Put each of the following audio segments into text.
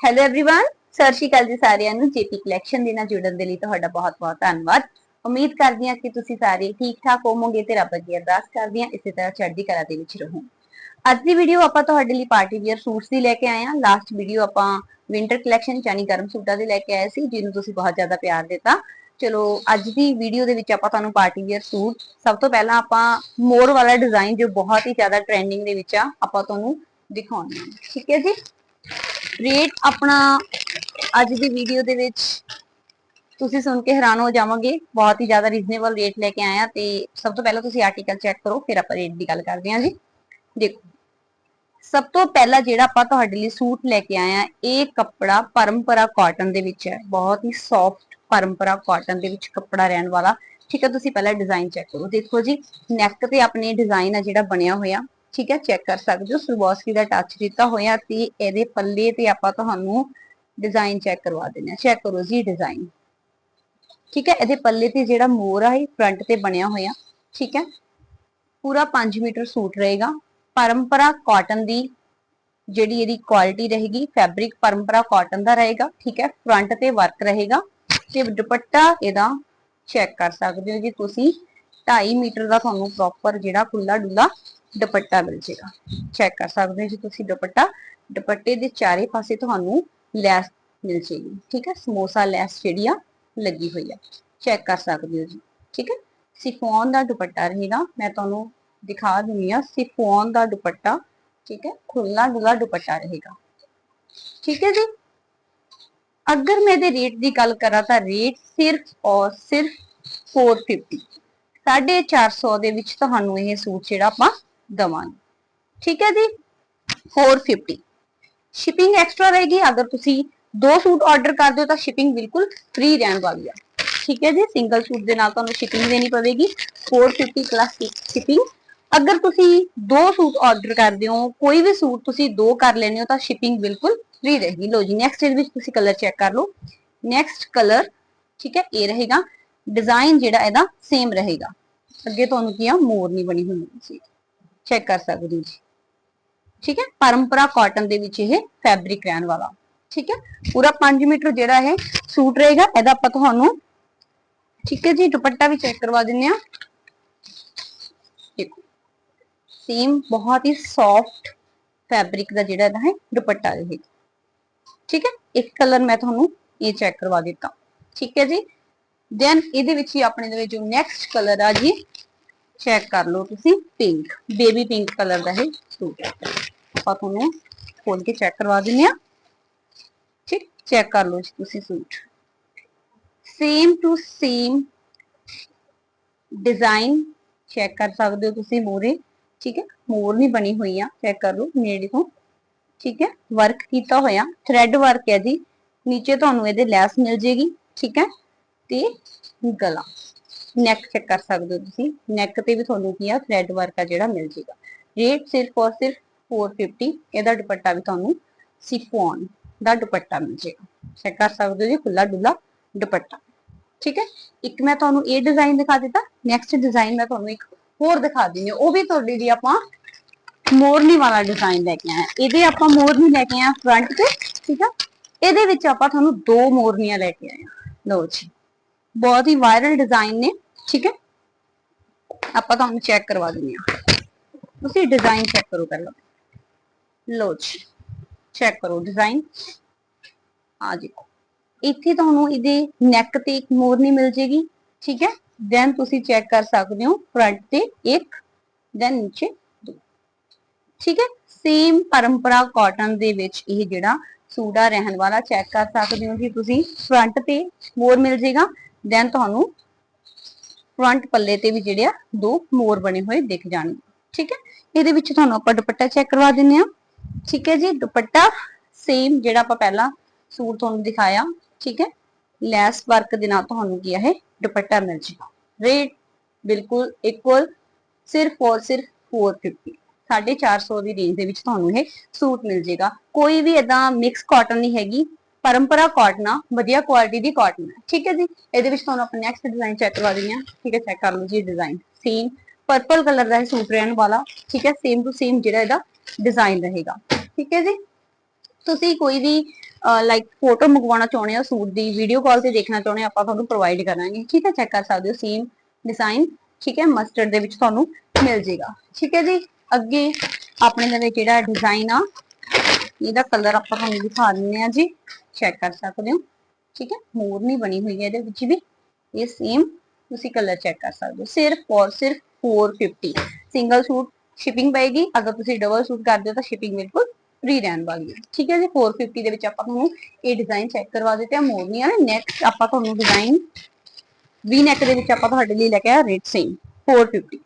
Hello everyone ਸਤਿ ਸ਼੍ਰੀ ਅਕਾਲ ਜੀ ਸਾਰਿਆਂ ਨੂੰ ਜੇਪੀ ਕਲੈਕਸ਼ਨ ਦੇ ਨਾਲ ਜੁੜਨ ਦੇ ਲਈ ਤੁਹਾਡਾ ਬਹੁਤ-ਬਹੁਤ ਧੰਨਵਾਦ ਉਮੀਦ ਕਰਦੀ ਹਾਂ ਕਿ ਤੁਸੀਂ ਸਾਰੇ ਠੀਕ ਠਾਕ ਹੋਵੋਗੇ ਤੇ ਰੱਬ ਅੱਗੇ ਅਰਦਾਸ ਕਰਦੀ ਹਾਂ ਇਸੇ ਤਰ੍ਹਾਂ ਚੜ੍ਹਦੀ ਕਲਾ ਦੇ ਵਿੱਚ ਰਹੋ ਅੱਜ ਦੀ ਵੀਡੀਓ ਆਪਾਂ ਤੁਹਾਡੇ ਲਈ ਪਾਰਟੀ ਵੇਅਰ ਸੂਟਸ ਦੀ ਲੈ ਕੇ ਆਏ ਹਾਂ ਲਾਸਟ ਵੀਡੀਓ ਆਪਾਂ ਵਿੰਟਰ ਕਲੈਕਸ਼ਨ ਯਾਨੀ ਗਰਮ ਸੂਟਾਂ ਦੀ ਲੈ ਕੇ ਆਏ ਸੀ ਜਿਹਨੂੰ ਤੁਸੀਂ ਬਹੁਤ ਜ਼ਿਆਦਾ ਪਿਆਰ ਦਿੱਤਾ ਚਲੋ ਅੱਜ ਦੀ ਵੀਡੀਓ ਦੇ ਵਿੱਚ ਆਪਾਂ ਤੁਹਾਨੂੰ ਪਾਰਟੀ ਵੇਅਰ ਸੂਟ ਸਭ ਤੋਂ ਪਹਿਲਾਂ ਆਪਾਂ ਮੋਰ ਵਾਲਾ ਡਿਜ਼ਾਈਨ ਜੋ ਬਹੁਤ ਹੀ ਜ਼ਿਆਦਾ ਟ੍ਰੈਂਡਿੰਗ ਦੇ ਵਿੱਚ ਆ ਆਪਾਂ ਤੁਹਾਨੂੰ ਦਿਖਾਉਣੇ ਆ ਠੀਕ ਹੈ ਜੀ ਰੇਟ ਆਪਣਾ ਅੱਜ ਦੀ ਵੀਡੀਓ ਦੇ ਵਿੱਚ ਤੁਸੀਂ ਸੁਣ ਕੇ ਹੈਰਾਨ ਹੋ ਜਾਵੋਗੇ। ਬਹੁਤ ਹੀ ਜ਼ਿਆਦਾ ਰੀਜ਼ਨੇਬਲ ਰੇਟ ਲੈ ਕੇ ਆਏ ਤੇ ਸਭ ਤੋਂ ਪਹਿਲਾਂ ਤੁਸੀਂ ਆਰਟੀਕਲ ਚੈੱਕ ਕਰੋ, ਫਿਰ ਆਪਾਂ ਰੇਟ ਦੀ ਗੱਲ ਕਰਦੇ ਹਾਂ ਜੀ। ਦੇਖੋ, ਸਭ ਤੋਂ ਪਹਿਲਾਂ ਜਿਹੜਾ ਆਪਾਂ ਤੁਹਾਡੇ ਲਈ ਸੂਟ ਲੈ ਕੇ ਆਏ ਆ, ਇਹ ਕੱਪੜਾ ਪਰੰਪਰਾ ਕਾਟਨ ਦੇ ਵਿੱਚ ਹੈ। ਬਹੁਤ ਹੀ ਸੌਫਟ ਪਰੰਪਰਾ ਕਾਟਨ ਦੇ ਵਿੱਚ ਕੱਪੜਾ ਰਹਿਣ ਵਾਲਾ। ਠੀਕ ਹੈ, ਤੁਸੀਂ ਪਹਿਲਾਂ ਡਿਜ਼ਾਈਨ ਚੈੱਕ ਕਰੋ। ਦੇਖੋ ਜੀ ਨੈਕ ਤੇ ਆਪਣੇ ਡਿਜ਼ਾਈਨ ਆ ਜਿਹੜਾ ਬਣਿਆ ਹੋਇਆ। ਠੀਕ ਹੈ ਚੈੱਕ ਕਰ ਸਕਦੇ ਹੋ। ਸਰਵੋਸਕੀ ਦਾ ਟੱਚ ਦਿੱਤਾ ਹੋਇਆ ਤੇ ਇਹਦੇ ਪੱਲੇ ਤੇ ਆਪਾਂ ਤੁਹਾਨੂੰ ਡਿਜ਼ਾਈਨ ਚੈੱਕ ਕਰਵਾ ਦਿੰਦੇ ਆ ਚੈੱਕ ਕਰੋ ਜੀ ਡਿਜ਼ਾਈਨ ਠੀਕ ਹੈ, ਇਹਦੇ ਪੱਲੇ ਤੇ ਜਿਹੜਾ ਮੋਰ ਆ, ਇਹ ਫਰੰਟ ਤੇ ਬਣਿਆ ਹੋਇਆ। ਠੀਕ ਹੈ, ਪੂਰਾ 5 ਮੀਟਰ ਸੂਟ ਰਹੇਗਾ। ਪਰੰਪਰਾ ਕਾਟਨ ਦੀ ਜਿਹੜੀ ਇਹਦੀ ਕੁਆਲਿਟੀ ਰਹੇਗੀ ਫੈਬਰਿਕ ਪਰੰਪਰਾ ਕਾਟਨ ਦਾ ਰਹੇਗਾ। ਠੀਕ ਹੈ ਫਰੰਟ ਤੇ ਵਰਕ ਰਹੇਗਾ। ਤੇ ਦੁਪੱਟਾ ਇਹਦਾ ਚੈੱਕ ਕਰ ਸਕਦੇ ਹੋ ਜੀ ਤੁਸੀਂ। 2.5 ਮੀਟਰ ਦਾ ਤੁਹਾਨੂੰ ਪ੍ਰੋਪਰ ਜਿਹੜਾ ਖੁੱਲਾ ਡੁੱਲਾ ਦੁਪੱਟਾ ਮਿਲ ਜੇਗਾ ਚੈੱਕ ਕਰ ਸਕਦੇ ਹੋ ਜੀ ਤੁਸੀਂ ਦੁਪੱਟਾ। ਦੁਪੱਟੇ ਦੇ ਚਾਰੇ ਪਾਸੇ ਤੁਹਾਨੂੰ ਲੈਸ ਮਿਲ ਜੇਗੀ ਠੀਕ ਹੈ? ਸਮੋਸਾ ਲੈਸ ਜਿਹੜੀ ਆ, ਲੱਗੀ ਹੋਈ ਆ। ਚੈੱਕ ਕਰ ਸਕਦੇ ਹੋ ਜੀ, ਠੀਕ ਹੈ? ਸਿਫੋਨ ਦਾ ਦੁਪੱਟਾ ਰਹੇਗਾ। ਮੈਂ ਤੁਹਾਨੂੰ ਦਿਖਾ ਦਿੰਨੀ ਆ ਸਿਫੋਨ ਦਾ ਦੁਪੱਟਾ, ਠੀਕ ਹੈ? ਖੁੱਲਾ ਡੁੱਲਾ ਦੁਪੱਟਾ ਰਹੇਗਾ। ਠੀਕ ਹੈ ਜੀ? ਅਗਰ ਮੈਂ ਇਹਦੇ ਰੇਟ ਦੀ ਗੱਲ ਕਰਾਂ ਤਾਂ ਰੇਟ ਸਿਰਫ ਔਰ ਸਿਰਫ 450 450 ਦੇ ਵਿੱਚ ਤੁਹਾਨੂੰ ਇਹ ਸੂਟ ਜਿਹੜਾ ਆਪਾਂ ਦਵਾਂਗੇ। ਠੀਕ ਹੈ ਜੀ? 450 ਸ਼ਿਪਿੰਗ ਐਕਸਟਰਾ ਰਹੇਗੀ। ਅਗਰ ਤੁਸੀਂ ਦੋ ਸੂਟ ਆਰਡਰ ਕਰਦੇ ਹੋ ਤਾਂ ਸ਼ਿਪਿੰਗ ਬਿਲਕੁਲ ਫ੍ਰੀ ਰਹਿਣ ਵਾਲੀ ਆ। ਠੀਕ ਹੈ ਜੀ? ਸਿੰਗਲ ਸੂਟ ਦੇ ਨਾਲ ਤੁਹਾਨੂੰ ਸ਼ਿਪਿੰਗ ਦੇਣੀ ਪਵੇਗੀ। 450 ਪਲੱਸ ਸ਼ਿਪਿੰਗ ਅਗਰ ਤੁਸੀਂ ਦੋ ਸੂਟ ਆਰਡਰ ਕਰਦੇ ਹੋ, ਕੋਈ ਵੀ ਸੂਟ ਤੁਸੀਂ ਦੋ ਕਰ ਲੈਣੇ ਹੋ ਤਾਂ ਸ਼ਿਪਿੰਗ ਬਿਲਕੁਲ ਫ੍ਰੀ ਰਹੇਗੀ। ਲੋ ਜੀ ਨੈਕਸਟ ਇਹਦੇ ਵਿੱਚ ਤੁਸੀਂ ਕਲਰ ਚੈੱਕ ਕਰ ਲਓ। ਨੈਕਸਟ ਕਲਰ ਠੀਕ ਹੈ? ਇਹ ਰਹੇਗਾ। ਡਿਜ਼ਾਈਨ ਜਿਹੜਾ ਇਹਦਾ ਸੇਮ ਰਹੇਗਾ ਅੱਗੇ ਤੁਹਾਨੂੰ ਕੀ ਆ ਮੋਰ ਨਹੀਂ ਬਣੀ ਹੋਈ ਸੀ ਚੈੱਕ ਕਰ ਸਕਦੇ ਹੋ ਜੀ ਠੀਕ ਹੈ ਪਰੰਪਰਾ ਕਾਟਨ ਦੇ ਵਿੱਚ ਇਹ ਫੈਬਰਿਕ ਰਹਿਣ ਵਾਲਾ ਠੀਕ ਹੈ ਪੂਰਾ 5 ਮੀਟਰ ਜਿਹੜਾ ਇਹ ਸੂਟ ਰਹੇਗਾ ਇਹਦਾ ਆਪਾਂ ਤੁਹਾਨੂੰ ਠੀਕ ਹੈ ਜੀ ਦੁਪੱਟਾ ਵੀ ਚੈੱਕ ਕਰਵਾ ਦਿੰਨੇ ਆ ਦੇਖੋ ਸੇਮ ਬਹੁਤ ਹੀ ਸੌਫਟ ਫੈਬਰਿਕ ਦਾ ਜਿਹੜਾ ਇਹਦਾ ਹੈ ਦੁਪੱਟਾ ਰਹੇਗਾ ਠੀਕ ਹੈ ਇੱਕ ਕਲਰ ਮੈਂ ਤੁਹਾਨੂੰ ਇਹ ਚੈੱਕ ਕਰਵਾ ਦਿੱਤਾ ਠੀਕ ਹੈ ਜੀ ਦੈਨ ਇਹਦੇ ਵਿੱਚ ਹੀ ਆਪਣੇ ਦੇ ਵਿੱਚ ਜੋ ਨੈਕਸਟ ਕਲਰ ਆ ਜੀ ਚੈੱਕ ਕਰ ਲਓ ਤੁਸੀਂ ਪਿੰਕ ਬੇਬੀ ਪਿੰਕ ਕਲਰ ਦਾ ਇਹ ਸੂਟ ਆਪਾਂ ਤੁਹਾਨੂੰ ਖੋਲ ਕੇ ਚੈੱਕ ਕਰਵਾ ਦਿੰਨੇ ਆ ਠੀਕ ਚੈੱਕ ਕਰ ਲਓ ਤੁਸੀਂ suit same to same design check ਕਰ ਸਕਦੇ ਹੋ ਤੁਸੀਂ ਮੋਰੇ ਠੀਕ ਹੈ, ਮੋਰ ਨਹੀਂ ਬਣੀ ਹੋਈ ਆ ਚੈੱਕ ਕਰ ਲਓ ਨੇੜੇ ਤੋਂ ਠੀਕ ਹੈ ਵਰਕ ਕੀਤਾ ਹੋਇਆ ਥ੍ਰੈਡ ਵਰਕ ਹੈ ਜੀ। ਨੀਚੇ ਤੁਹਾਨੂੰ ਇਹਦੇ ਲੈਸ ਮਿਲ ਜੇਗੀ। ਠੀਕ ਹੈ ਤੇ ਗਲਾ। ਨੈਕ ਚੈੱਕ ਕਰ ਸਕਦੇ ਹੋ ਤੁਸੀਂ। ਨੈਕ ਤੇ ਵੀ ਤੁਹਾਨੂੰ ਕੀ ਆ ਥ੍ਰੈਡ ਵਰਕ ਆ ਜਿਹੜਾ ਮਿਲ ਜੇਗਾ। ਰੇਟ ਸਿਰਫ ਔਰ ਸਿਰਫ 450 ਇਹਦਾ ਦੁਪੱਟਾ ਵੀ ਤੁਹਾਨੂੰ ਸਿਫੋਨ ਦਾ ਦੁਪੱਟਾ ਮਿਲ ਜੇਗਾ। ਚੈੱਕ ਕਰ ਸਕਦੇ ਹੋ ਜੀ ਖੁੱਲਾ ਡੁੱਲਾ ਦੁਪੱਟਾ। ਠੀਕ ਹੈ? ਇੱਕ ਮੈਂ ਤੁਹਾਨੂੰ ਇਹ ਡਿਜ਼ਾਈਨ ਦਿਖਾ ਦਿੱਤਾ ਨੈਕਸਟ ਡਿਜ਼ਾਈਨ ਮੈਂ ਤੁਹਾਨੂੰ ਇੱਕ ਹੋਰ ਦਿਖਾ ਦਿੰਦੀ ਹਾਂ। ਉਹ ਵੀ ਤੁਹਾਡੇ ਲਈ ਆਪਾਂ ਮੋਰਨੀ ਵਾਲਾ ਡਿਜ਼ਾਈਨ ਲੈ ਕੇ ਆਏ ਇਹਦੇ ਆਪਾਂ ਮੋਰਨੀ ਲੈ ਕੇ ਆਏ ਫਰੰਟ ਤੇ, ਠੀਕ ਆ ਇਹਦੇ ਵਿੱਚ ਆਪਾਂ ਤੁਹਾਨੂੰ ਦੋ ਮੋਰਨੀਆਂ ਲੈ ਕੇ ਆਏ ਆ ਲਓ ਜੀ। ਬਹੁਤ ਹੀ ਵਾਇਰਲ ਡਿਜ਼ਾਈਨ ਨੇ, ਠੀਕ ਹੈ? ਆਪਾਂ ਤੁਹਾਨੂੰ ਚੈੱਕ ਕਰਵਾ ਦਿੰਦੇ ਆ ਤੁਸੀਂ ਡਿਜ਼ਾਈਨ ਚੈੱਕ ਕਰੋ ਪਹਿਲਾਂ। ਲਓ ਜੀ ਚੈੱਕ ਕਰੋ ਡਿਜ਼ਾਈਨ ਆ ਦੇਖੋ ਇੱਥੇ ਤੁਹਾਨੂੰ ਇਹਦੇ ਨੈਕ ਤੇ ਇੱਕ ਮੋਰਨੀ ਮਿਲ ਜੇਗੀ, ਠੀਕ ਹੈ? ਦੈਨ ਤੁਸੀਂ ਚੈੱਕ ਕਰ ਸਕਦੇ ਹੋ ਫਰੰਟ ਤੇ ਇੱਕ ਦੈਨ ਨੀਚੇ ਦੋ। ਠੀਕ ਹੈ? ਸੇਮ ਪਰੰਪਰਾ ਕਾਟਨ ਦੇ ਵਿੱਚ ਇਹ ਜਿਹੜਾ ਸੂਡਾ ਰਹਿਣ ਵਾਲਾ ਚੈੱਕ ਕਰ ਸਕਦੇ ਹੋ ਕਿ ਤੁਸੀਂ। ਫਰੰਟ ਤੇ ਮੋਰ ਮਿਲ ਜੇਗਾ ਦੈਨ ਤੁਹਾਨੂੰ ਫਰੰਟ ਪੱਲੇ ਤੇ ਵੀ ਜਿਹੜੇ ਆ ਦੋ ਮੋਰ ਬਣੇ ਹੋਏ ਦਿਖ ਜਾਣਗੇ। ਠੀਕ ਹੈ? ਇਹਦੇ ਵਿੱਚ ਤੁਹਾਨੂੰ ਆਪਾਂ ਦੁਪੱਟਾ ਚੈੱਕ ਕਰਵਾ ਦਿੰਨੇ ਆ ਠੀਕ ਹੈ ਜੀ? ਦੁਪੱਟਾ ਸੇਮ ਜਿਹੜਾ ਆਪਾਂ ਪਹਿਲਾਂ ਸੂਟ ਤੁਹਾਨੂੰ ਦਿਖਾਇਆ। ਠੀਕ ਹੈ? ਲੈਸ ਵਰਕ ਦੇ ਨਾਲ ਤੁਹਾਨੂੰ ਕੀ ਹੈ ਦੁਪੱਟਾ ਮਿਲ ਜੇਗਾ ਰੇਟ ਬਿਲਕੁਲ ਇਕੁਅਲ ਸਿਰਫ ਔਰ ਸਿਰਫ 450 450 ਦੀ ਰੇਂਜ ਦੇ ਵਿੱਚ ਤੁਹਾਨੂੰ ਇਹ ਸੂਟ ਮਿਲ ਜੇਗਾ ਕੋਈ ਵੀ ਇਦਾਂ ਮਿਕਸ ਕਾਟਨ ਨਹੀਂ ਹੈਗੀ। ਪਰੰਪਰਾ ਕਾਟਨ ਆ, ਵਧੀਆ ਕੁਆਲਿਟੀ ਦੀ ਕਾਟਨ ਹੈ ਠੀਕ ਹੈ ਜੀ? ਇਹਦੇ ਵਿੱਚ ਤੁਹਾਨੂੰ ਆਪਾਂ ਨੈਕਸਟ ਡਿਜ਼ਾਈਨ ਚੈੱਕ ਕਰਵਾ ਦਿੰਦੇ ਆ ਠੀਕ ਹੈ ਚੈੱਕ ਕਰ ਲਓ ਜੀ ਡਿਜ਼ਾਈਨ ਸੇਮ ਪਰਪਲ ਕਲਰ ਦਾ ਇਹ ਸੂਟ ਰਹਿਣ ਵਾਲਾ। ਠੀਕ ਹੈ ਸੇਮ ਟੂ ਸੇਮ ਜਿਹੜਾ ਇਹਦਾ ਡਿਜ਼ਾਈਨ ਰਹੇਗਾ। ਠੀਕ ਹੈ ਜੀ? ਤੁਸੀਂ ਕੋਈ ਵੀ ਲਾਈਕ ਫੋਟੋ ਮੰਗਵਾਉਣਾ ਚਾਹੁੰਦੇ ਹੋ, ਸੂਟ ਦੀ ਵੀਡੀਓ ਕਾਲ ਤੇ ਦੇਖਣਾ ਚਾਹੁੰਦੇ ਹੋ, ਆਪਾਂ ਤੁਹਾਨੂੰ ਪ੍ਰੋਵਾਈਡ ਕਰਾਂਗੇ। ਠੀਕ ਹੈ ਚੈੱਕ ਕਰ ਸਕਦੇ ਹੋ ਸੇਮ ਡਿਜ਼ਾਈਨ ਠੀਕ ਹੈ ਮਸਟਰਡ ਦੇ ਵਿੱਚ ਤੁਹਾਨੂੰ ਮਿਲ ਜੇਗਾ। ਠੀਕ ਹੈ ਜੀ? ਅੱਗੇ ਆਪਣੇ ਦੇ ਜਿਹੜਾ ਡਿਜ਼ਾਈਨ ਆ, ਇਹਦਾ ਕਲਰ ਆਪਾਂ ਤੁਹਾਨੂੰ ਦਿਖਾ ਦਿੰਦੇ ਆ ਜੀ। ਚੈੱਕ ਕਰ ਸਕਦੇ ਹੋ। ਠੀਕ ਹੈ ਮੋਰਨੀ ਬਣੀ ਹੋਈ ਹੈ ਇਹਦੇ ਵਿੱਚ ਵੀ। ਇਹ ਸੇਮ ਤੁਸੀਂ ਕਲਰ ਚੈੱਕ ਕਰ ਸਕਦੇ ਹੋ। ਸਿਰਫ ਔਰ ਸਿਰਫ 450 ਸਿੰਗਲ ਸੂਟ ਸ਼ਿਪਿੰਗ ਪਏਗੀ। ਅਗਰ ਤੁਸੀਂ ਡਬਲ ਸੂਟ ਕਰਦੇ ਹੋ ਤਾਂ ਸ਼ਿਪਿੰਗ ਬਿਲਕੁਲ ਫ੍ਰੀ ਰਹਿਣ ਵਾਲੀ ਹੈ। ਠੀਕ ਹੈ ਜੀ 450 ਦੇ ਵਿੱਚ ਆਪਾਂ ਤੁਹਾਨੂੰ ਇਹ ਡਿਜ਼ਾਈਨ ਚੈੱਕ ਕਰਵਾ ਦਿੱਤੇ ਆ ਮੋਰਨੀ ਆ ਨੈਕਸਟ ਆਪਾਂ ਤੁਹਾਨੂੰ ਡਿਜ਼ਾਈਨ ਵੀ ਨੈਕ ਦੇ ਵਿੱਚ ਆਪਾਂ ਤੁਹਾਡੇ ਲਈ ਲੈ ਕੇ ਆਇਆ ਰੇਟ ਸੇਮ 450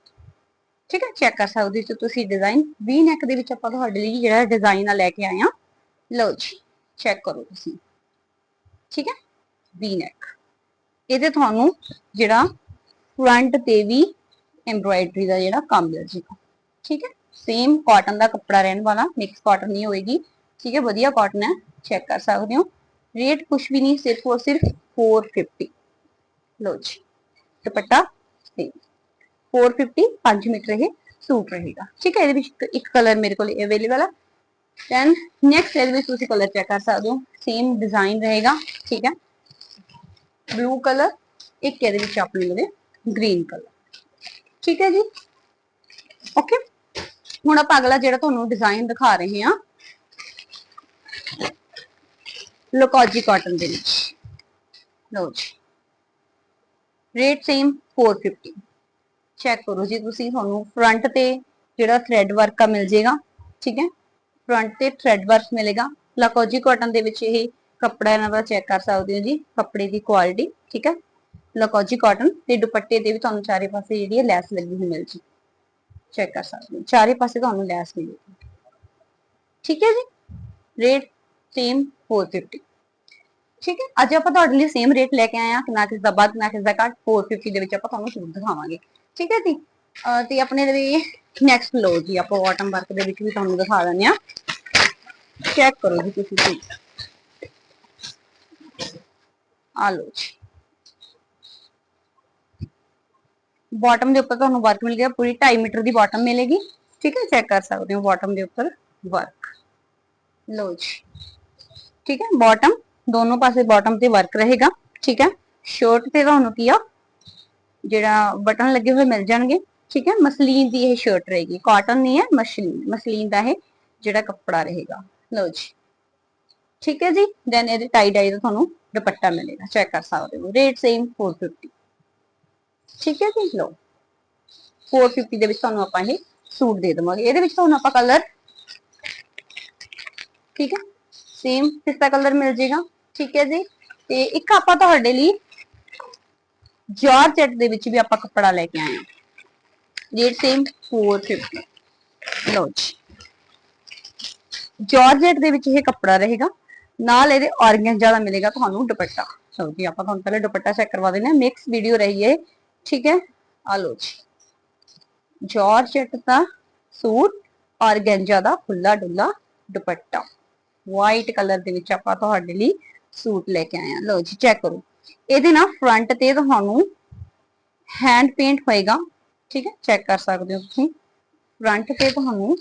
ਠੀਕ ਹੈ ਚੈੱਕ ਕਰ ਸਕਦੇ ਹੋ ਤੁਸੀਂ ਡਿਜ਼ਾਈਨ ਵੀ ਨੈਕ ਦੇ ਵਿੱਚ ਆਪਾਂ ਤੁਹਾਡੇ ਲਈ ਜਿਹੜਾ ਡਿਜ਼ਾਈਨ ਆ ਲੈ ਕੇ ਆਏ ਆ ਲਓ ਜੀ। ਚੈੱਕ ਕਰੋ ਤੁਸੀਂ। ਠੀਕ ਹੈ? ਵੀ ਨੈਕ ਇਹਦੇ ਤੁਹਾਨੂੰ ਜਿਹੜਾ ਫਰੰਟ ਤੇ ਵੀ ਐਮਬ੍ਰਾਇਡਰੀ ਦਾ ਜਿਹੜਾ ਕੰਮ ਮਿਲ ਜੇਗਾ ਠੀਕ ਹੈ? ਸੇਮ ਕਾਟਨ ਦਾ ਕੱਪੜਾ ਰਹਿਣ ਵਾਲਾ ਮਿਕਸ ਕਾਟਨ ਨਹੀਂ ਹੋਏਗੀ। ਠੀਕ ਹੈ? ਵਧੀਆ ਕਾਟਨ ਹੈ। ਚੈੱਕ ਕਰ ਸਕਦੇ ਹੋ। ਰੇਟ ਕੁਝ ਵੀ ਨਹੀਂ, ਸਿਰਫ ਔਰ ਸਿਰਫ 450 ਲਓ ਜੀ। ਦੁਪੱਟਾ ਤੇ 450 5 ਮੀਟਰ ਇਹ ਸੂਟ ਰਹੇਗਾ। ਠੀਕ ਹੈ? ਇਹਦੇ ਵਿੱਚ ਇੱਕ- ਇੱਕ ਕਲਰ ਮੇਰੇ ਕੋਲ ਅਵੇਲੇਬਲ ਹੈ ਦੈਨ ਨੈਕਸਟ ਇਹਦੇ ਵਿੱਚ ਤੁਸੀਂ ਕਲਰ ਚੈੱਕ ਕਰ ਸਕਦੇ ਹੋ ਸੇਮ ਡਿਜ਼ਾਈਨ ਰਹੇਗਾ, ਠੀਕ ਹੈ? ਬਲੂ ਕਲਰ ਇੱਕ ਇਹਦੇ ਵਿੱਚ ਆਪਣੇ ਕੋਲੇ ਗ੍ਰੀਨ ਕਲਰ ਠੀਕ ਹੈ ਜੀ? ਓਕੇ ਹੁਣ ਆਪਾਂ ਅਗਲਾ ਜਿਹੜਾ ਤੁਹਾਨੂੰ ਡਿਜ਼ਾਈਨ ਦਿਖਾ ਰਹੇ ਹਾਂ। ਲੋਕੋਜੀ ਕਾਟਨ ਦੇ ਵਿੱਚ। ਲਓ ਜੀ। ਰੇਟ ਸੇਮ 450 ਚੈੱਕ ਕਰੋ ਜੀ ਤੁਸੀਂ, ਤੁਹਾਨੂੰ ਫਰੰਟ ਤੇ ਜਿਹੜਾ ਥ੍ਰੈਡ ਵਰਕ ਆ ਮਿਲ ਜੇਗਾ। ਠੀਕ ਹੈ? ਫਰੰਟ ਤੇ ਥ੍ਰੈਡ ਵਰਕ ਮਿਲੇਗਾ। ਲਾਕੋਜੀ ਕਾਟਨ ਦੇ ਵਿੱਚ ਇਹ ਕੱਪੜਾ ਇਹਨਾਂ ਦਾ ਚੈੱਕ ਕਰ ਸਕਦੇ ਹੋ ਜੀ, ਕੱਪੜੇ ਦੀ ਕੁਆਲਿਟੀ ਠੀਕ ਹੈ? ਲਾਕੋਜੀ ਕਾਟਨ ਤੇ ਦੁਪੱਟੇ ਦੇ ਵੀ ਤੁਹਾਨੂੰ ਚਾਰੇ ਪਾਸੇ ਜਿਹੜੀ ਹੈ ਲੈਸ ਲੱਗੀ ਹੋਈ ਮਿਲ ਜੀ। ਚੈੱਕ ਕਰ ਸਕਦੇ ਹੋ। ਚਾਰੇ ਪਾਸੇ ਤੁਹਾਨੂੰ ਲੈਸ ਮਿਲੇਗੀ। ਠੀਕ ਹੈ ਜੀ? ਰੇਟ ਸੇਮ 450 ਠੀਕ ਹੈ? ਅੱਜ ਆਪਾਂ ਤੁਹਾਡੇ ਲਈ ਸੇਮ ਰੇਟ ਲੈ ਕੇ ਆਏ ਆ ਨਾ ਕਿਸ ਦਾ ਵੱਧ ਨਾ ਕਿਸ ਦਾ ਘੱਟ 450 ਦੇ ਵਿੱਚ ਆਪਾਂ ਤੁਹਾਨੂੰ ਸੂਟ ਦਿਖਾਵਾਂਗੇ। ਠੀਕ ਹੈ ਜੀ? ਤੇ ਆਪਣੇ ਲਈ ਨੈਕਸਟ ਲੋ ਜੀ, ਆਪਾਂ ਬਾਟਮ ਵਰਕ ਦੇ ਵਿੱਚ ਵੀ ਤੁਹਾਨੂੰ ਦਿਖਾ ਦਿੰਦੇ ਆ ਚੈੱਕ ਕਰੋ ਜੀ ਤੁਸੀਂ ਸੂਟ ਆ ਲੋ ਜੀ ਬਾਟਮ ਦੇ ਉੱਪਰ ਤੁਹਾਨੂੰ ਵਰਕ ਮਿਲ ਗਿਆ ਪੂਰੀ 2.5 ਮੀਟਰ ਦੀ ਬਾਟਮ ਮਿਲੇਗੀ ਠੀਕ ਹੈ ਚੈੱਕ ਕਰ ਸਕਦੇ ਹੋ ਬਾਟਮ ਦੇ ਉੱਪਰ ਵਰਕ ਲੋ ਜੀ ਠੀਕ ਹੈ ਬਾਟਮ ਦੋਨੋਂ ਪਾਸੇ ਬਾਟਮ ਤੇ ਵਰਕ ਰਹੇਗਾ ਠੀਕ ਹੈ ਸ਼ਰਟ ਤੇ ਤੁਹਾਨੂੰ ਕੀ ਆ ਜਿਹੜਾ ਬਟਨ ਲੱਗੇ ਹੋਏ ਮਿਲ ਜਾਣਗੇ ਠੀਕ ਹੈ ਮਸਲੀਨ ਦੀ ਇਹ ਸ਼ਰਟ ਰਹੇਗੀ ਕਾਟਨ ਨਹੀਂ ਹੈ ਮਸਲੀਨ ਮਸਲੀਨ ਦਾ ਇਹ ਜਿਹੜਾ ਕੱਪੜਾ ਰਹੇਗਾ ਲਓ ਜੀ। ਠੀਕ ਹੈ ਜੀ? ਦੈਨ ਇਹਦੇ ਟਾਈ ਡਾਈ ਦਾ ਤੁਹਾਨੂੰ ਦੁਪੱਟਾ ਮਿਲੇਗਾ। ਚੈੱਕ ਕਰ ਸਕਦੇ ਹੋ। ਰੇਟ ਸੇਮ 450 ਠੀਕ ਹੈ ਜੀ? ਲਓ। 450 ਦੇ ਵਿੱਚ ਤੁਹਾਨੂੰ ਆਪਾਂ ਇਹ ਸੂਟ ਦੇ ਦਵਾਂਗੇ। ਇਹਦੇ ਵਿੱਚ ਤੁਹਾਨੂੰ ਆਪਾਂ ਕਲਰ ਠੀਕ ਹੈ? ਸੇਮ ਪਿਸਤਾ ਕਲਰ ਮਿਲ ਜੇਗਾ? ਠੀਕ ਹੈ ਜੀ? ਤੇ ਇੱਕ ਆਪਾਂ ਤੁਹਾਡੇ ਲਈ ਜਾਰਜੈਟ ਦੇ ਵਿੱਚ ਵੀ ਆਪਾਂ ਕੱਪੜਾ ਲੈ ਕੇ ਆਏ ਹਾਂ। ਰੇਟ ਸੇਮ 450 ਲਓ ਜੀ। ਜਾਰਜੈਟ ਦੇ ਵਿੱਚ ਇਹ ਕੱਪੜਾ ਰਹੇਗਾ। ਨਾਲ ਇਹਦੇ ਔਰਗੈਂਜਾ ਦਾ ਮਿਲੇਗਾ ਤੁਹਾਨੂੰ ਦੁਪੱਟਾ। ਚਲੋ ਜੀ, ਆਪਾਂ ਤੁਹਾਨੂੰ ਪਹਿਲੇ ਦੁਪੱਟਾ ਚੈੱਕ ਕਰਵਾ ਦਿੰਦੇ ਹਾਂ। ਮਿਕਸ ਵੀਡੀਓ ਰਹੀ ਹੈ ਠੀਕ ਹੈ? ਆ ਲਓ ਜੀ। ਜਾਰਜੈਟ ਦਾ ਸੂਟ ਔਰਗੈਂਜਾ ਦਾ ਖੁੱਲਾ ਡੁੱਲਾ ਦੁਪੱਟਾ। ਵਾਈਟ ਕਲਰ ਦੇ ਵਿੱਚ ਆਪਾਂ ਤੁਹਾਡੇ ਲਈ ਸੂਟ ਲੈ ਕੇ ਆਏ ਆ ਲਓ ਜੀ ਚੈੱਕ ਕਰੋ। ਇਹਦੇ ਨਾਲ ਫਰੰਟ ਤੇ ਤੁਹਾਨੂੰ ਹੈਂਡ ਪੇਂਟ ਹੋਏਗਾ। ਠੀਕ ਹੈ? ਚੈੱਕ ਕਰ ਸਕਦੇ ਹੋ ਤੁਸੀਂ। ਫਰੰਟ ਤੇ ਤੁਹਾਨੂੰ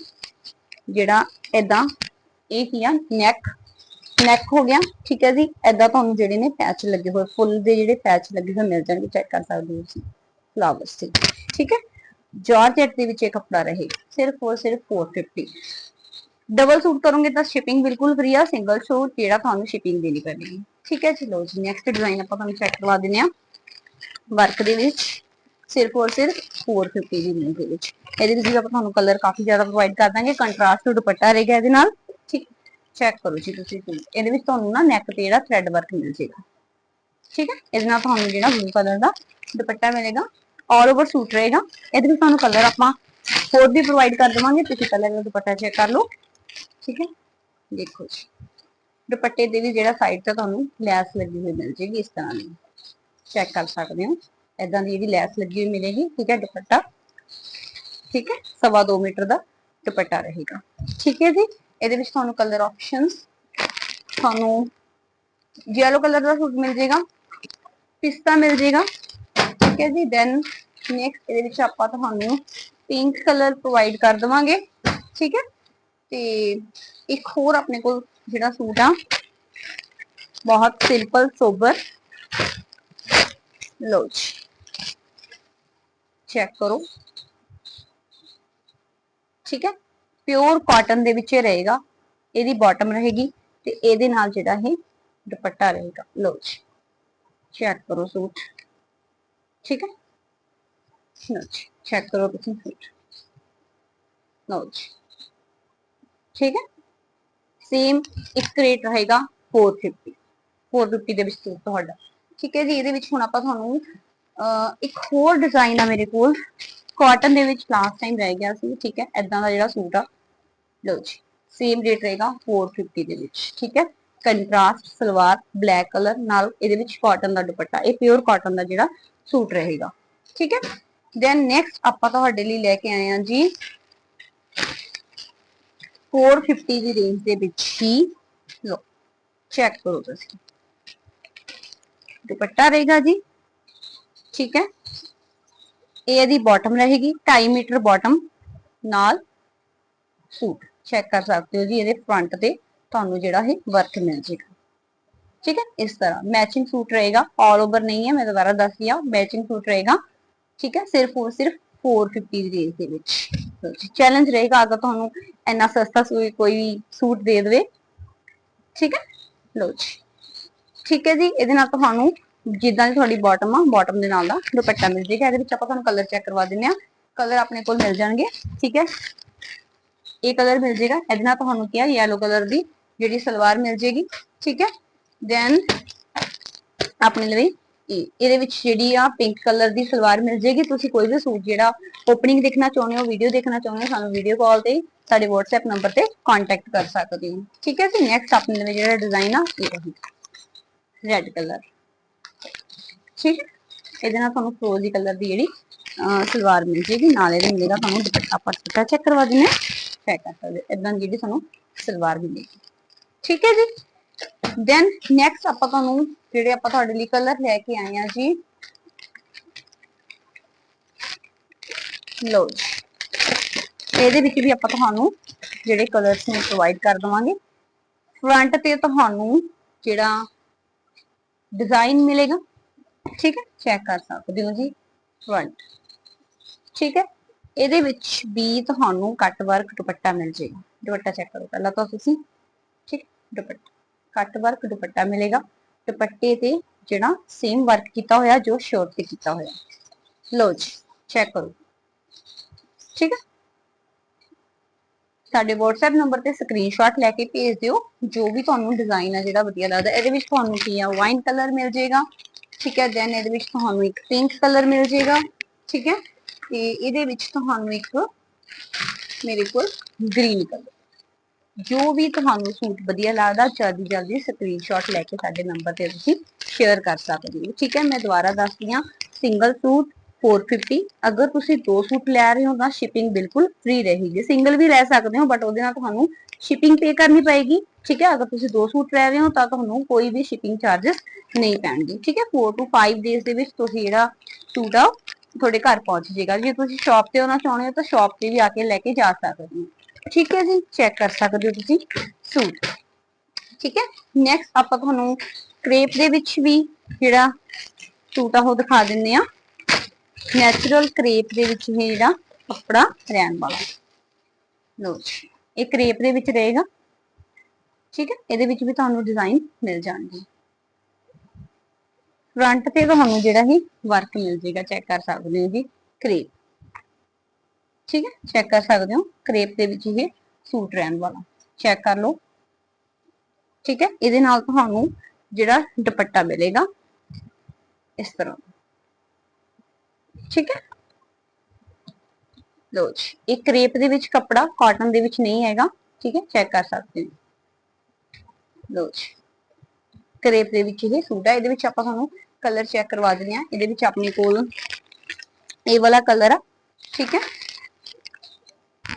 ਜਿਹੜਾ ਇਦਾਂ ਇਹ ਕੀ ਆ? ਨੈਕ ਨੈਕ ਹੋ ਗਿਆ। ਠੀਕ ਹੈ ਜੀ। ਇਦਾਂ ਤੁਹਾਨੂੰ ਜਿਹੜੇ ਨੇ ਪੈਚ ਲੱਗੇ ਹੋਏ ਫੁੱਲ ਦੇ ਜਿਹੜੇ ਪੈਚ ਲੱਗੇ ਹੋਏ ਮਿਲ ਜਾਣਗੇ। ਚੈੱਕ ਕਰ ਸਕਦੇ ਹੋ ਤੁਸੀਂ। ਫਲਾਵਰਸ ਤੇ ਠੀਕ ਹੈ? ਜਾਰਜੈਟ ਦੇ ਵਿੱਚ ਇਹ ਕੱਪੜਾ ਰਹੇਗਾ ਸਿਰਫ ਔਰ ਸਿਰਫ 450 ਡਬਲ ਸੂਟ ਕਰੋਗੇ ਤਾਂ ਸ਼ਿਪਿੰਗ ਬਿਲਕੁਲ ਫ੍ਰੀ ਆ। ਸਿੰਗਲ ਸੂਟ ਜਿਹੜਾ ਤੁਹਾਨੂੰ ਸ਼ਿਪਿੰਗ ਦੇਣੀ ਪੈਣੀ। ਠੀਕ ਹੈ ਚਲੋ ਜੀ ਨੈਕਸਟ ਡਿਜ਼ਾਈਨ ਆਪਾਂ ਤੁਹਾਨੂੰ ਚੈੱਕ ਕਰਵਾ ਦਿੰਦੇ ਆ ਵਰਕ ਦੇ ਵਿੱਚ ਸਿਰਫ ਔਰ ਸਿਰਫ 450 ਦੀ ਰੇਂਜ ਦੇ ਵਿੱਚ। ਇਹਦੇ ਵਿੱਚ ਵੀ ਆਪਾਂ ਤੁਹਾਨੂੰ ਕਲਰ ਕਾਫੀ ਜ਼ਿਆਦਾ ਪ੍ਰੋਵਾਈਡ ਕਰ ਦਾਂਗੇ। ਕੰਟਰਾਸਟ ਦੁਪੱਟਾ ਰਹੇਗਾ ਇਹਦੇ ਨਾਲ। ਚੈੱਕ ਕਰੋ ਜੀ ਤੁਸੀਂ ਇਹਦੇ ਵਿੱਚ ਤੁਹਾਨੂੰ ਨਾ ਨੈਕ ਤੇ ਜਿਹੜਾ ਥ੍ਰੈਡ ਵਰਕ ਮਿਲ ਜੇਗਾ। ਠੀਕ ਹੈ? ਇਹਦੇ ਨਾਲ ਤੁਹਾਨੂੰ ਜਿਹੜਾ ਬਲੂ ਕਲਰ ਦਾ ਦੁਪੱਟਾ ਮਿਲੇਗਾ। ਆਲ ਓਵਰ ਸੂਟ ਰਹੇਗਾ। ਇਹਦੇ ਵਿੱਚ ਤੁਹਾਨੂੰ ਕਲਰ ਆਪਾਂ ਹੋਰ ਵੀ ਪ੍ਰੋਵਾਈਡ ਕਰ ਦੇਵਾਂਗੇ। ਤੁਸੀਂ ਕਲਰ ਦਾ ਦੁਪੱਟਾ ਚੈੱਕ ਕਰ ਲਓ। ਠੀਕ ਹੈ? ਦੇਖੋ ਜੀ। ਦੁਪੱਟੇ ਦੇ ਵੀ ਜਿਹੜਾ ਸਾਈਡ ਤੇ ਤੁਹਾਨੂੰ ਲੈਸ ਲੱਗੀ ਹੋਈ ਮਿਲ ਜੇਗੀ ਇਸ ਤਰ੍ਹਾਂ ਦੀ। ਚੈੱਕ ਕਰ ਸਕਦੇ ਹੋ। ਇਦਾਂ ਦੀ ਜਿਹੜੀ ਲੈਸ ਲੱਗੀ ਹੋਈ ਮਿਲੇਗੀ। ਠੀਕ ਹੈ? ਦੁਪੱਟਾ। ਠੀਕ ਹੈ? ਸਵਾ 2 ਮੀਟਰ ਦਾ ਦੁਪੱਟਾ ਰਹੇਗਾ। ਠੀਕ ਹੈ ਜੀ? ਇਹਦੇ ਵਿੱਚ ਤੁਹਾਨੂੰ ਕਲਰ ਆਪਸ਼ਨਸ ਤੁਹਾਨੂੰ ਯੈਲੋ ਕਲਰ ਦਾ ਸੂਟ ਮਿਲ ਜੇਗਾ ਪਿਸਤਾ ਮਿਲ ਜੇਗਾ ਠੀਕ ਹੈ ਜੀ। ਦੈਨ ਨੈਕਸਟ ਇਹਦੇ ਵਿੱਚ ਆਪਾਂ ਤੁਹਾਨੂੰ ਪਿੰਕ ਕਲਰ ਪ੍ਰੋਵਾਈਡ ਕਰ ਦਵਾਂਗੇ, ਠੀਕ ਹੈ। ਤੇ ਇੱਕ ਹੋਰ ਆਪਣੇ ਕੋਲ ਜਿਹੜਾ ਸੂਟ ਆ, ਬਹੁਤ ਸਿੰਪਲ ਸੋਬਰ ਲਓ ਜੀ। ਚੈੱਕ ਕਰੋ। ਠੀਕ ਹੈ। ਪਿਓਰ ਕਾਟਨ ਦੇ ਵਿੱਚ ਇਹ ਰਹੇਗਾ। ਇਹਦੀ ਬਾਟਮ ਰਹੇਗੀ ਤੇ ਇਹਦੇ ਨਾਲ ਜਿਹੜਾ ਇਹ ਦੁਪੱਟਾ ਰਹੇਗਾ। ਲਓ ਜੀ ਚੈੱਕ ਕਰੋ ਸੂਟ। ਠੀਕ ਹੈ? ਲਓ ਜੀ ਚੈੱਕ ਕਰੋ ਤੁਸੀਂ ਸੂਟ। ਲਓ ਜੀ ਠੀਕ ਹੈ? ਸੇਮ ਇੱਕ ਰੇਟ ਰਹੇਗਾ 450 450 ਦੇ ਵਿੱਚ ਸੂਟ ਤੁਹਾਡਾ। ਠੀਕ ਹੈ ਜੀ ਇਹਦੇ ਵਿੱਚ ਹੁਣ ਆਪਾਂ ਤੁਹਾਨੂੰ ਅਹ, ਇੱਕ ਹੋਰ ਡਿਜ਼ਾਈਨ ਆ ਮੇਰੇ ਕੋਲ। ਕਾਟਨ ਦੇ ਵਿੱਚ ਲਾਸਟ ਟਾਈਮ ਰਹਿ ਗਿਆ ਸੀ। ਠੀਕ ਹੈ? ਐਦਾਂ ਦਾ ਜਿਹੜਾ ਸੂਟ ਆ ਲਓ ਜੀ ਸੇਮ ਰੇਟ ਰਹੇਗਾ 450 ਦੇ ਵਿੱਚ, ਠੀਕ ਹੈ? ਕੰਟਰਾਸਟ ਸਲਵਾਰ ਬਲੈਕ ਕਲਰ ਨਾਲ ਇਹਦੇ ਵਿੱਚ ਕਾਟਨ ਦਾ ਦੁਪੱਟਾ, ਇਹ ਪਿਓਰ ਕਾਟਨ ਦਾ ਜਿਹੜਾ ਸੂਟ ਰਹੇਗਾ, ਠੀਕ ਹੈ? ਦੈਨ ਨੈਕਸਟ ਆਪਾਂ ਤੁਹਾਡੇ ਲਈ ਲੈ ਕੇ ਆਏ ਹਾਂ ਜੀ 450 ਦੀ ਰੇਂਜ ਦੇ ਵਿੱਚ ਹੀ ਲੋ ਚੈੱਕ ਕਰੋ ਤੁਸੀਂ। ਦੁਪੱਟਾ ਰਹੇਗਾ ਜੀ, ਠੀਕ ਹੈ? ਇਹ ਇਹਦੀ ਬਾਟਮ ਰਹੇਗੀ 2.5 ਮੀਟਰ ਬਾਟਮ ਨਾਲ ਸੂਟ ਚੈੱਕ ਕਰ ਸਕਦੇ ਹੋ ਜੀ ਇਹਦੇ ਫਰੰਟ ਤੇ ਤੁਹਾਨੂੰ ਜਿਹੜਾ ਇਹ ਵਰਕ ਮਿਲ ਜੇਗਾ ਠੀਕ ਹੈ, ਇਸ ਤਰ੍ਹਾਂ ਮੈਚਿੰਗ ਸੂਟ ਰਹੇਗਾ ਆਲ ਓਵਰ ਨਹੀਂ ਹੈ, ਮੈਂ ਦੁਬਾਰਾ ਦੱਸ ਦਿਆ ਮੈਚਿੰਗ ਸੂਟ ਰਹੇਗਾ। ਠੀਕ ਹੈ, ਸਿਰਫ ਔਰ ਸਿਰਫ 450 ਦੀ ਰੇਂਜ ਦੇ ਵਿੱਚ। ਚੈਲੰਜ ਰਹੇਗਾ ਅਗਰ ਤੁਹਾਨੂੰ ਇੰਨਾ ਸਸਤਾ ਕੋਈ ਸੂਟ ਦੇ ਦੇਵੇ। ਠੀਕ ਹੈ, ਲਓ ਜੀ। ਠੀਕ ਹੈ ਜੀ, ਇਹਦੇ ਨਾਲ ਤੁਹਾਨੂੰ ਜਿੱਦਾਂ ਦੀ ਤੁਹਾਡੀ ਬਾਟਮ ਆ ਬਾਟਮ ਦੇ ਨਾਲ ਦਾ ਦੁਪੱਟਾ ਮਿਲ ਜੇਗਾ ਇਹਦੇ ਵਿੱਚ ਆਪਾਂ ਤੁਹਾਨੂੰ ਕਲਰ ਚੈੱਕ ਕਰਵਾ ਦਿੰਨੇ ਆ ਕਲਰ ਆਪਣੇ ਕੋਲ ਮਿਲ ਜਾਣਗੇ। ਠੀਕ ਹੈ ਇਹ ਕਲਰ ਮਿਲ ਜੇਗਾ ਇਹਦੇ ਨਾਲ ਤੁਹਾਨੂੰ ਕੀ ਆ ਯੈਲੋ ਕਲਰ ਦੀ ਜਿਹੜੀ ਸਲਵਾਰ ਮਿਲ ਜੇਗੀ ਠੀਕ ਹੈ? ਦੈਨ ਆਪਣੇ ਲਈ ਇਹ ਇਹਦੇ ਵਿੱਚ ਜਿਹੜੀ ਆ ਪਿੰਕ ਕਲਰ ਦੀ ਸਲਵਾਰ ਮਿਲ ਜੇਗੀ ਤੁਸੀਂ ਕੋਈ ਵੀ ਸੂਟ ਜਿਹੜਾ ਓਪਨਿੰਗ ਦੇਖਣਾ ਚਾਹੁੰਦੇ ਹੋ ਵੀਡੀਓ ਦੇਖਣਾ ਚਾਹੁੰਦੇ ਹੋ ਸਾਨੂੰ ਵੀਡੀਓ ਕਾਲ ਤੇ ਸਾਡੇ WhatsApp ਨੰਬਰ ਤੇ ਕੰਟੈਕਟ ਕਰ ਸਕਦੇ ਹੋ। ਠੀਕ ਹੈ ਜੀ? ਨੈਕਸਟ ਆਪਣੇ ਲਈ ਜਿਹੜਾ ਡਿਜ਼ਾਈਨ ਆ ਇਹ ਰਹੀ ਰੈੱਡ ਕਲਰ ਠੀਕ ਹੈ? ਇਹਦੇ ਨਾਲ ਤੁਹਾਨੂੰ ਫਰੋਜ਼ੀ ਕਲਰ ਦੀ ਜਿਹੜੀ ਅਹ, ਸਲਵਾਰ ਮਿਲ ਜੇਗੀ ਨਾਲ ਇਹਦੇ ਮਿਲੇਗਾ ਤੁਹਾਨੂੰ ਦੁਪੱਟਾ ਆਪਾਂ ਦੁਪੱਟਾ ਚੈੱਕ ਕਰਵਾ ਦਿੰਦੇ ਹਾਂ ਕਰ ਸਕਦੇ ਇਦਾਂ ਜਿਹੜੀ ਤੁਹਾਨੂੰ ਸਲਵਾਰ ਮਿਲੇਗੀ। ਠੀਕ ਹੈ ਜੀ? ਦੈਨ ਨੈਕਸਟ ਆਪਾਂ ਤੁਹਾਨੂੰ ਜਿਹੜੇ ਆਪਾਂ ਤੁਹਾਡੇ ਲਈ ਕਲਰ ਲੈ ਕੇ ਆਏ ਆ ਜੀ। ਲਓ ਇਹਦੇ ਵਿੱਚ ਵੀ ਆਪਾਂ ਤੁਹਾਨੂੰ ਜਿਹੜੇ ਕਲਰਸ ਨੇ ਪ੍ਰੋਵਾਈਡ ਕਰ ਦਵਾਂਗੇ। ਫਰੰਟ ਤੇ ਤੁਹਾਨੂੰ ਜਿਹੜਾ ਡਿਜ਼ਾਈਨ ਮਿਲੇਗਾ। ਠੀਕ ਹੈ? ਚੈੱਕ ਕਰ ਸਕਦੇ ਹੋ ਜੀ। ਫਰੰਟ ਠੀਕ ਹੈ? ਇਹਦੇ ਵਿੱਚ ਵੀ ਤੁਹਾਨੂੰ ਕੱਟ ਵਰਕ ਦੁਪੱਟਾ ਮਿਲ ਜਾਏਗਾ। ਦੁਪੱਟਾ ਚੈੱਕ ਕਰੋ ਪਹਿਲਾਂ ਤਾਂ ਤੁਸੀਂ, ਠੀਕ? ਦੁਪੱਟਾ ਕੱਟ ਵਰਕ ਦੁਪੱਟਾ ਮਿਲੇਗਾ। ਦੁਪੱਟੇ ਤੇ ਜਿਹੜਾ ਸੇਮ ਵਰਕ ਕੀਤਾ ਹੋਇਆ, ਜੋ ਸ਼ਰਟ ਤੇ ਕੀਤਾ ਹੋਇਆ। ਲਓ ਜੀ ਚੈੱਕ ਕਰੋ। ਠੀਕ ਹੈ? ਸਾਡੇ WhatsApp ਨੰਬਰ ਤੇ ਸਕਰੀਨਸ਼ਾਟ ਲੈ ਕੇ ਭੇਜ ਦਿਓ। ਜੋ ਵੀ ਤੁਹਾਨੂੰ ਡਿਜ਼ਾਈਨ ਆ, ਜਿਹੜਾ ਵਧੀਆ ਲੱਗਦਾ, ਇਹਦੇ ਵਿੱਚ ਤੁਹਾਨੂੰ ਕੀ ਆ ਵਾਈਨ ਕਲਰ ਮਿਲ ਜਾਏਗਾ। ਠੀਕ ਹੈ? ਦੈਨ ਇਹਦੇ ਵਿੱਚ ਤੁਹਾਨੂੰ ਇੱਕ ਪਿੰਕ ਕਲਰ ਮਿਲ ਜਾਏਗਾ। ਠੀਕ ਹੈ? ਤੇ ਇਹਦੇ ਵਿੱਚ ਤੁਹਾਨੂੰ ਇੱਕ ਮੇਰੇ ਕੋਲ ਗ੍ਰੀਨ ਕਲਰ ਜੋ ਵੀ ਤੁਹਾਨੂੰ ਸੂਟ ਵਧੀਆ ਲੱਗਦਾ, ਜਲਦੀ ਜਲਦੀ ਸਕਰੀਨਸ਼ਾਟ ਲੈ ਕੇ ਸਾਡੇ ਨੰਬਰ ਤੇ ਤੁਸੀਂ ਸ਼ੇਅਰ ਕਰ ਸਕਦੇ ਹੋ। ਠੀਕ ਹੈ, ਮੈਂ ਦੁਬਾਰਾ ਦੱਸਦੀ ਹਾਂ ਸਿੰਗਲ ਸੂਟ 450 ਅਗਰ ਤੁਸੀਂ ਦੋ ਸੂਟ ਲੈ ਰਹੇ ਹੋ ਤਾਂ ਸ਼ਿਪਿੰਗ ਬਿਲਕੁਲ ਫ੍ਰੀ ਰਹੇਗੀ। ਸਿੰਗਲ ਵੀ ਲੈ ਸਕਦੇ ਹੋ ਬਟ ਉਹਦੇ ਨਾਲ ਤੁਹਾਨੂੰ ਸ਼ਿਪਿੰਗ ਪੇ ਕਰਨੀ ਪਏਗੀ। ਠੀਕ ਹੈ, ਅਗਰ ਤੁਸੀਂ ਦੋ ਸੂਟ ਲੈ ਰਹੇ ਹੋ ਤਾਂ ਤੁਹਾਨੂੰ ਕੋਈ ਵੀ ਸ਼ਿਪਿੰਗ ਚਾਰजेस ਨਹੀਂ ਪੈਣਗੇ। ਠੀਕ ਹੈ 4 ਟੂ 5 ਡੇਜ਼ ਦੇ ਵਿੱਚ ਤੁਸੀਂ ਜਿਹੜਾ ਸੂਟ ਆ ਤੁਹਾਡੇ ਘਰ ਪਹੁੰਚ ਜਾਏਗਾ ਜੇ ਤੁਸੀਂ ਸ਼ਾਪ ਤੇ ਆਉਣਾ ਚਾਹੁੰਦੇ ਹੋ ਤਾਂ ਸ਼ਾਪ ਤੇ ਵੀ ਆ ਕੇ ਲੈ ਕੇ ਜਾ ਸਕਦੇ ਹੋ। ਠੀਕ ਹੈ ਜੀ? ਚੈੱਕ ਕਰ ਸਕਦੇ ਹੋ ਤੁਸੀਂ। ਸੂਟ ਠੀਕ ਹੈ? ਨੈਕਸਟ ਆਪਾਂ ਤੁਹਾਨੂੰ ਕ੍ਰੇਪ ਦੇ ਵਿੱਚ ਵੀ ਜਿਹੜਾ ਸੂਟ ਆ, ਉਹ ਦਿਖਾ ਦਿੰਨੇ ਆ ਨੈਚੁਰਲ ਕ੍ਰੇਪ ਦੇ ਵਿੱਚ ਹੀ ਜਿਹੜਾ ਕੱਪੜਾ ਰਹਿਣ ਵਾਲਾ। ਲੋ ਇਹ ਕ੍ਰੇਪ ਦੇ ਵਿੱਚ ਰਹੇਗਾ। ਠੀਕ ਹੈ? ਇਹਦੇ ਵਿੱਚ ਵੀ ਤੁਹਾਨੂੰ ਡਿਜ਼ਾਈਨ ਮਿਲ ਜਾਣਗੇ। ਫਰੰਟ ਤੇ ਤੁਹਾਨੂੰ ਜਿਹੜਾ ਹੀ ਵਰਕ ਮਿਲ ਜਾਏਗਾ ਚੈੱਕ ਕਰ ਸਕਦੇ ਹੋ ਜੀ ਕ੍ਰੇਪ ਠੀਕ ਹੈ? ਚੈੱਕ ਕਰ ਸਕਦੇ ਹੋ ਕ੍ਰੇਪ ਦੇ ਵਿੱਚ ਇਹ ਸੂਟ ਰਹਿਣ ਵਾਲਾ। ਚੈੱਕ ਕਰ ਲਓ। ਠੀਕ ਹੈ? ਇਹਦੇ ਨਾਲ ਤੁਹਾਨੂੰ ਜਿਹੜਾ ਦੁਪੱਟਾ ਮਿਲੇਗਾ, ਇਸ ਤਰ੍ਹਾਂ। ਠੀਕ ਹੈ? ਲੋ ਜੀ, ਇਹ ਕ੍ਰੇਪ ਦੇ ਵਿੱਚ ਕੱਪੜਾ ਕਾਟਨ ਦੇ ਵਿੱਚ ਨਹੀਂ ਹੈਗਾ। ਠੀਕ ਹੈ? ਚੈੱਕ ਕਰ ਸਕਦੇ ਹੋ। ਲੋ ਜੀ। ਕ੍ਰੇਪ ਦੇ ਵਿੱਚ ਇਹ ਸੂਟ ਹੈ ਇਹਦੇ ਵਿੱਚ ਆਪਾਂ ਤੁਹਾਨੂੰ ਕਲਰ ਚੈੱਕ ਕਰਵਾ ਦਿੰਦੇ ਆ ਇਹਦੇ ਵਿੱਚ ਆਪਣੇ ਕੋਲ ਇਹ ਵਾਲਾ ਕਲਰ ਆ, ਠੀਕ ਹੈ?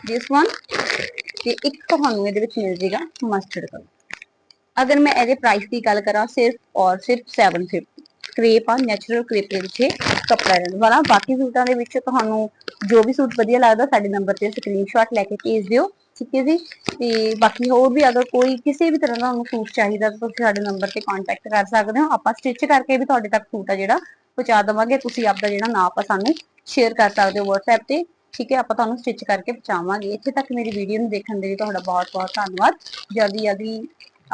This one, ਤੇ ਇੱਕ ਤੁਹਾਨੂੰ ਇਹਦੇ ਵਿੱਚ ਮਿਲ ਜੇਗਾ ਮਸਟਰਡ ਕਲਰ ਅਗਰ ਮੈਂ ਇਹਦੇ ਪ੍ਰਾਈਸ ਦੀ ਗੱਲ ਕਰਾਂ, ਸਿਰਫ ਔਰ ਸਿਰਫ 750 ਕ੍ਰੇਪ ਆ ਨੈਚੁਰਲ ਕ੍ਰੇਪ ਦੇ ਵਿੱਚ ਕੱਪੜਾ ਰਹਿਣ ਵਾਲਾ, ਬਾਕੀ ਸੂਟਾਂ ਦੇ ਵਿੱਚ ਤੁਹਾਨੂੰ ਜੋ ਵੀ ਸੂਟ ਵਧੀਆ ਲੱਗਦਾ, ਸਾਡੇ ਨੰਬਰ ਤੇ ਸਕਰੀਨਸ਼ਾਟ ਲੈ ਕੇ ਭੇਜ ਦਿਓ, ਠੀਕ ਹੈ ਜੀ? ਤੇ ਬਾਕੀ ਹੋਰ ਵੀ ਅਗਰ ਕੋਈ ਕਿਸੇ ਵੀ ਤਰ੍ਹਾਂ ਦਾ ਤੁਹਾਨੂੰ ਸੂਟ ਚਾਹੀਦਾ, ਤਾਂ ਤੁਸੀਂ ਸਾਡੇ ਨੰਬਰ ਤੇ ਕੰਟੈਕਟ ਕਰ ਸਕਦੇ ਹੋ। ਆਪਾਂ ਸਟਿਚ ਕਰਕੇ ਵੀ ਤੁਹਾਡੇ ਤੱਕ ਸੂਟ ਆ ਜਿਹੜਾ, ਪਹੁੰਚਾ ਦੇਵਾਂਗੇ। ਤੁਸੀਂ ਆਪਦਾ ਜਿਹੜਾ ਨਾਪ ਆ, ਸਾਨੂੰ ਸ਼ੇਅਰ ਕਰ ਸਕਦੇ ਹੋ WhatsApp ਤੇ, ਠੀਕ ਹੈ? ਆਪਾਂ ਤੁਹਾਨੂੰ ਸਟਿਚ ਕਰਕੇ ਪਹੁੰਚਾਵਾਂਗੇ। ਇੱਥੇ ਤੱਕ ਮੇਰੀ ਵੀਡੀਓ ਨੂੰ ਦੇਖਣ ਦੇ ਲਈ ਤੁਹਾਡਾ ਬਹੁਤ ਬਹੁਤ ਧੰਨਵਾਦ। ਜਲਦੀ ਜਲਦੀ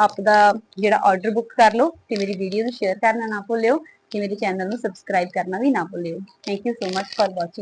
ਆਪਦਾ ਜਿਹੜਾ ਆਰਡਰ ਬੁੱਕ ਕਰ ਲਓ ਤੇ ਮੇਰੀ ਵੀਡੀਓ ਨੂੰ ਸ਼ੇਅਰ ਕਰਨਾ ਨਾ ਭੁੱਲਿਓ ਤੇ ਮੇਰੇ ਚੈਨਲ ਨੂੰ ਸਬਸਕ੍ਰਾਈਬ ਕਰਨਾ ਵੀ ਨਾ ਭੁੱਲਿਓ। Thank you so much for watching